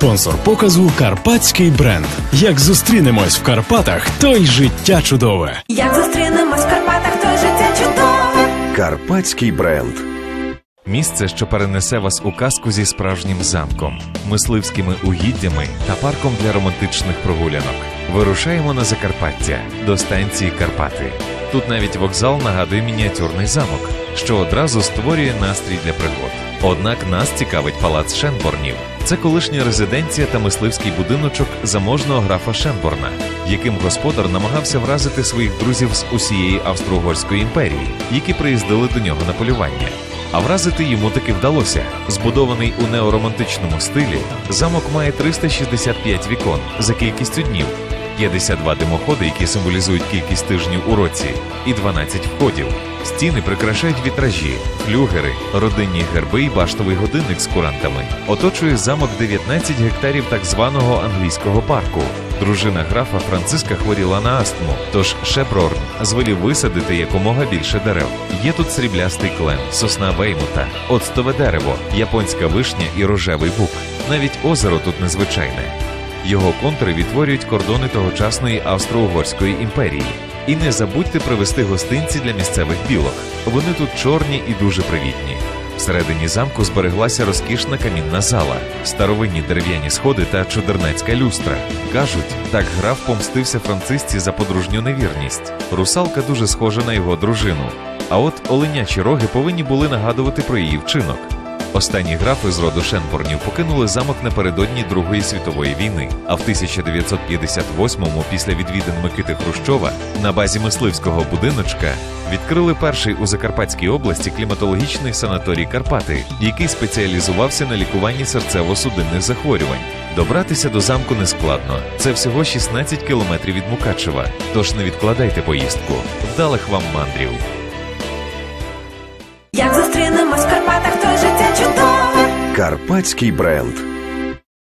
Спонсор показу Карпатський бренд. Як зустрінемось в Карпатах, то й життя чудове. Як зустрінемось в Карпатах, то життя чудове. Карпатський бренд. Місце, що перенесе вас у казку зі справжнім замком, мисливськими угіддями та парком для романтичних прогулянок. Вирушаємо на Закарпаття до станції Карпати. Тут навіть вокзал нагадує мініатюрний замок, що одразу створює настрій для пригод. Однак нас цікавить палац Шенборнів. Це колишня резиденція та мисливський будиночок заможного графа Шенборна, яким господар намагався вразити своїх друзів з усієї Австро-Угорської імперії, які приїздили до нього на полювання. А вразити йому таки вдалося. Збудований у неоромантичному стилі, замок має 365 вікон за кількістю днів, 52 димоходи, які символізують кількість тижнів у році, і 12 входів. Стіни прикрашають вітражі, флюгери, родинні герби і баштовий годинник з курантами. Оточує замок 19 гектарів так званого англійського парку. Дружина графа Франциска хворіла на астму, тож Шеброрн звелів висадити якомога більше дерев. Є тут сріблястий клен, сосна веймута, оцтове дерево, японська вишня і рожевий бук. Навіть озеро тут незвичайне. Його контури відтворюють кордони тогочасної Австро-Угорської імперії. І не забудьте привезти гостинці для місцевих білок. Вони тут чорні і дуже привітні. Всередині замку збереглася розкішна камінна зала, старовинні дерев'яні сходи та чудернацька люстра. Кажуть, так граф помстився францисці за подружню невірність. Русалка дуже схожа на його дружину. А от оленячі роги повинні були нагадувати про її вчинок. Останні графи з роду Шенборнів покинули замок напередодні Другої світової війни. А в 1958-му, після відвідин Микити Хрущова, на базі мисливського будиночка відкрили перший у Закарпатській області кліматологічний санаторій Карпати, який спеціалізувався на лікуванні серцево-судинних захворювань. Добратися до замку нескладно. Це всього 16 кілометрів від Мукачева. Тож не відкладайте поїздку. Вдалих вам мандрів! Як зустрінемось Карпатський бренд.